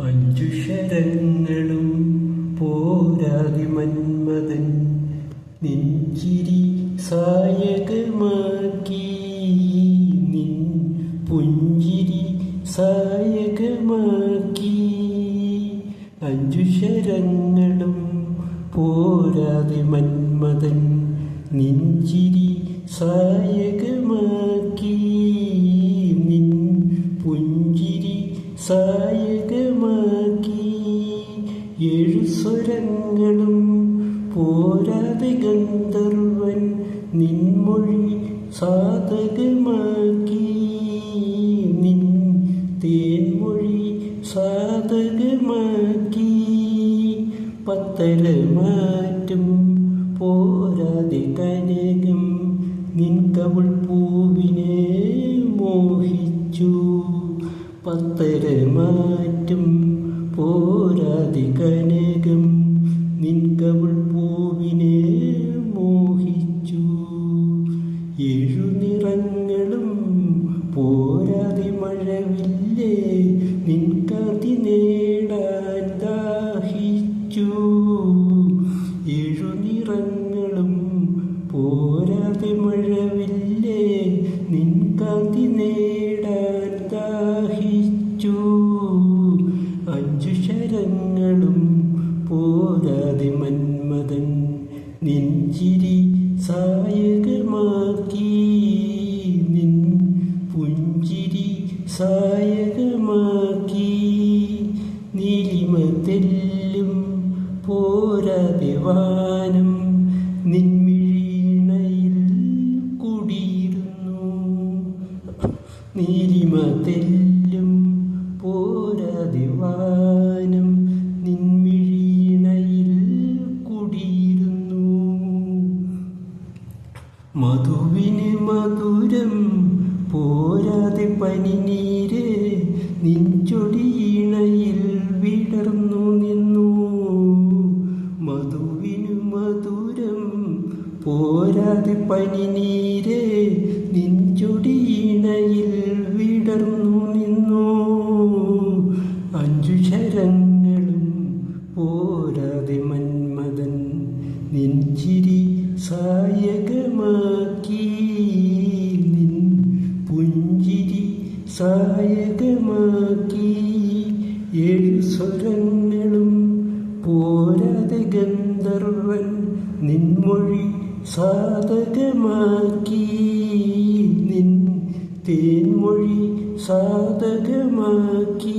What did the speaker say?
അഞ്ചു ശരങ്ങളും പോരാതി മന്മതൻ നെഞ്ചിരി സായകമാക്കി. നിൻ പുഞ്ചിരി സായകമാക്കി. അഞ്ചു ശരങ്ങളും പോരാതി മന്മതൻ നെഞ്ചിരി സായകമാക്കി. നിൻ പുഞ്ചിരി സായകമാക്കി ഏഴു സ്വരങ്ങളും പോരാതെ ഗന്ധർവൻ നിൻമൊഴി സാധകമാക്കി. നിൻ തേൻമൊഴി സാധകമാക്കി. പത്തല മാറ്റും പോരാതെ കനകം നിൻ കവിൾ പൂവിനെ പത്തര മാറ്റും പോരാതി കനകം നിൻ കവൾ പൂവിനെ മോഹിച്ചു. ഏഴു നിറങ്ങളും പോരാതി മഴവില്ലേ നിൻ കതി നേടാൻ ദാഹിച്ചു. ഏഴു നിറങ്ങളും പോരാതി മഴവില്ലേ നിൻ കാന്തി അഞ്ചു ശരങ്ങളും പോരാതെ മന്മതൻ നെഞ്ചിരി സായകമാക്കി. നിൻ പുഞ്ചിരി സായകമാക്കി. നീലിമ തെല്ലും പോരാതെ വാനം നിൻമിഴീണയിൽ കുടിയിരുന്നു. നീലിമ തെല്ലും മധുവിന് മധുരം പോരാതെ പനിനീര് നിഞ്ചൊടിയിണയിൽ വിടർന്നു നിന്നു. മധുവിന് മധുരം പോരാതെ പനിനീര് നിഞ്ചൊടിയിണയിൽ വിടർന്നു നിന്നു. അഞ്ചു ശരങ്ങളും പോരാതെ മന്മതൻ നെഞ്ചിരി സായകമാക്കി നിൻ പുഞ്ചിരി സായകമാക്കി ഏഴു സ്വരങ്ങളും പോരാതെ ഗന്ധർവൻ നിൻമൊഴി സാധകമാക്കി നിൻ തേൻമൊഴി സാധകമാക്കി